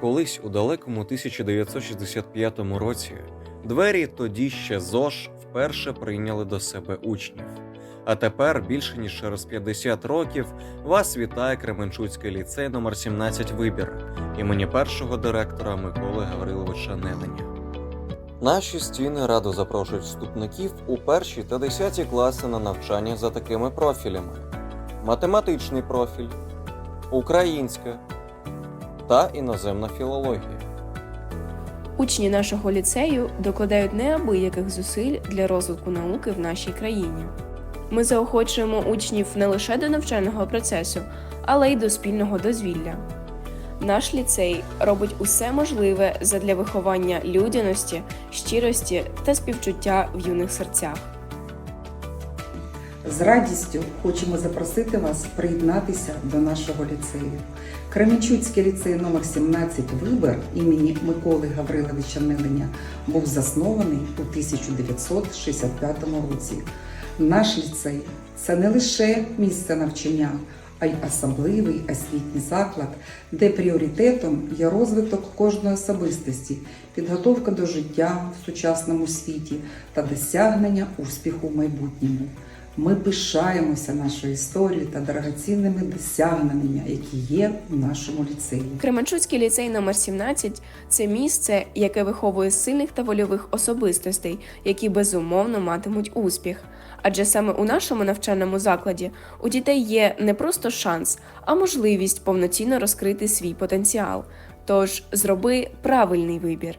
Колись у далекому 1965 році двері тоді ще ЗОЖ вперше прийняли до себе учнів. А тепер, більше ніж через 50 років, вас вітає Кременчуцький ліцей номер 17 вибір імені першого директора Миколи Гавриловича Неленя. Наші стіни радо запрошують вступників у перші та десяті класи на навчання за такими профілями: математичний профіль, українська та іноземна філологія. Учні нашого ліцею докладають неабияких зусиль для розвитку науки в нашій країні. Ми заохочуємо учнів не лише до навчального процесу, але й до спільного дозвілля. Наш ліцей робить усе можливе задля виховання людяності, щирості та співчуття в юних серцях. З радістю хочемо запросити вас приєднатися до нашого ліцею. Кременчуцький ліцей номер 17 Вибір імені Миколи Гавриловича Неленя був заснований у 1965 році. Наш ліцей це не лише місце навчання, а й особливий освітній заклад, де пріоритетом є розвиток кожної особистості, підготовка до життя в сучасному світі та досягнення успіху в майбутньому. Ми пишаємося нашою історією та дорогоцінними досягненнями, які є в нашому ліцеї. Кременчуцький ліцей номер 17 це місце, яке виховує сильних та вольових особистостей, які безумовно матимуть успіх. Адже саме у нашому навчальному закладі у дітей є не просто шанс, а можливість повноцінно розкрити свій потенціал. Тож зроби правильний вибір.